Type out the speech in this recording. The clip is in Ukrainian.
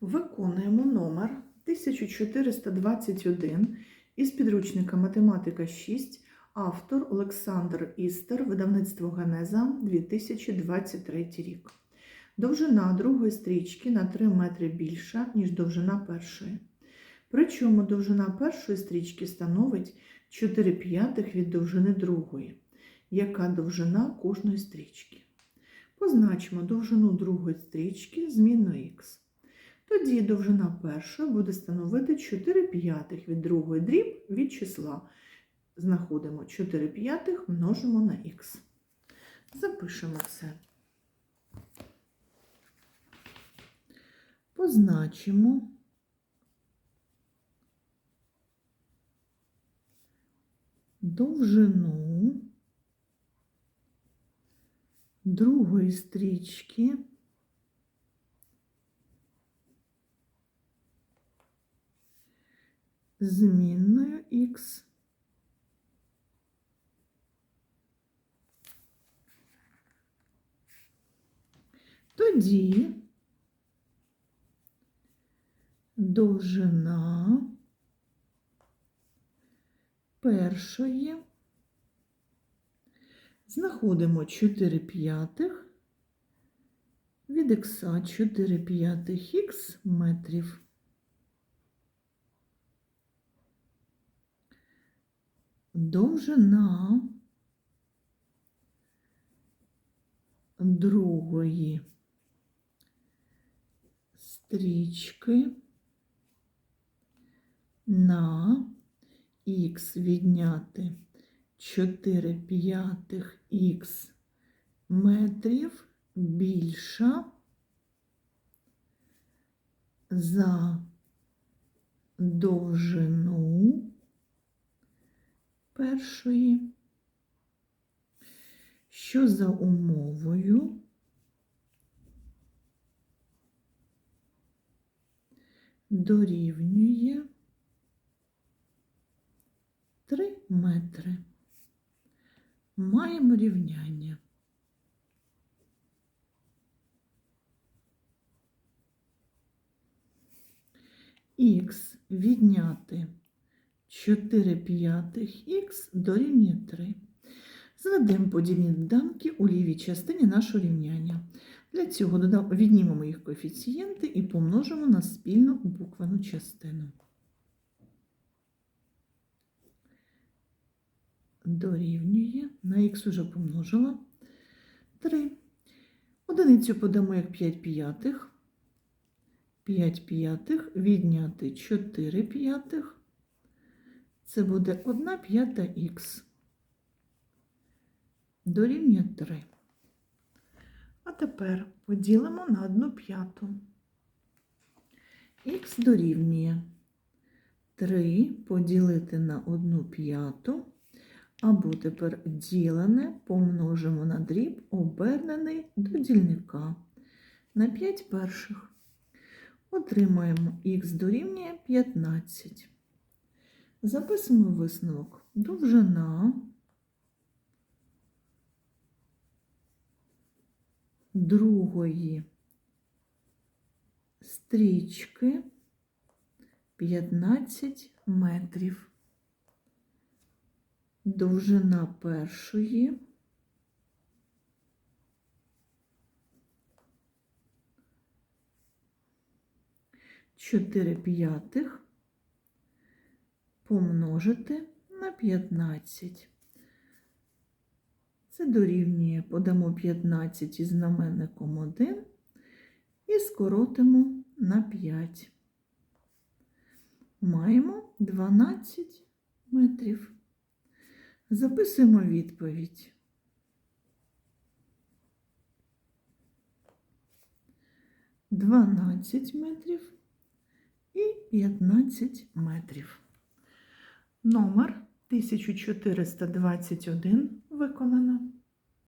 Виконуємо номер 1421 із підручника Математика 6, автор Олександр Істер, видавництво Генеза 2023 рік. Довжина другої стрічки на 3 метри більша, ніж довжина першої. Причому довжина першої стрічки становить 4 п'ятих від довжини другої. Яка довжина кожної стрічки? Позначимо довжину другої стрічки змінною х. Тоді довжина першої буде становити 4 п'ятих від другої дріб від числа. Знаходимо 4 п'ятих, множимо на х. Запишемо це. Позначимо довжину другої стрічки змінною х. Тоді довжина першої знаходимо 4 п'ятих від х 4 п'ятих х метрів. Довжина другої стрічки на х відняти 4 п'ятих х метрів більша за довжину першої, що за умовою дорівнює 3 метри. Маємо рівняння. Х відняти 4 п'ятих х дорівнює 3. Зведемо подібні доданки у лівій частині нашого рівняння. Для цього віднімемо їх коефіцієнти і помножимо на спільну буквену частину. Дорівнює, на х уже помножила 3. Одиницю подамо як 5 п'ятих. 5 п'ятих відняти 4 п'ятих. Це буде 1 п'ята х. Дорівнює 3. А тепер поділимо на 1 п'яту. Х дорівнює 3 поділити на 1 п'яту. Або тепер ділене помножимо на дріб, обернений до дільника на 5 перших. Отримаємо х дорівнює 15. Записуємо висновок. Довжина другої стрічки 15 метрів. Довжина першої чотири п'ятих помножити на 15. Це дорівнює, подамо 15 із знаменником 1 і скоротимо на 5. Маємо 12 метрів. Записуємо відповідь. Дванадцять метрів і 15 метрів. Номер 1421 виконано.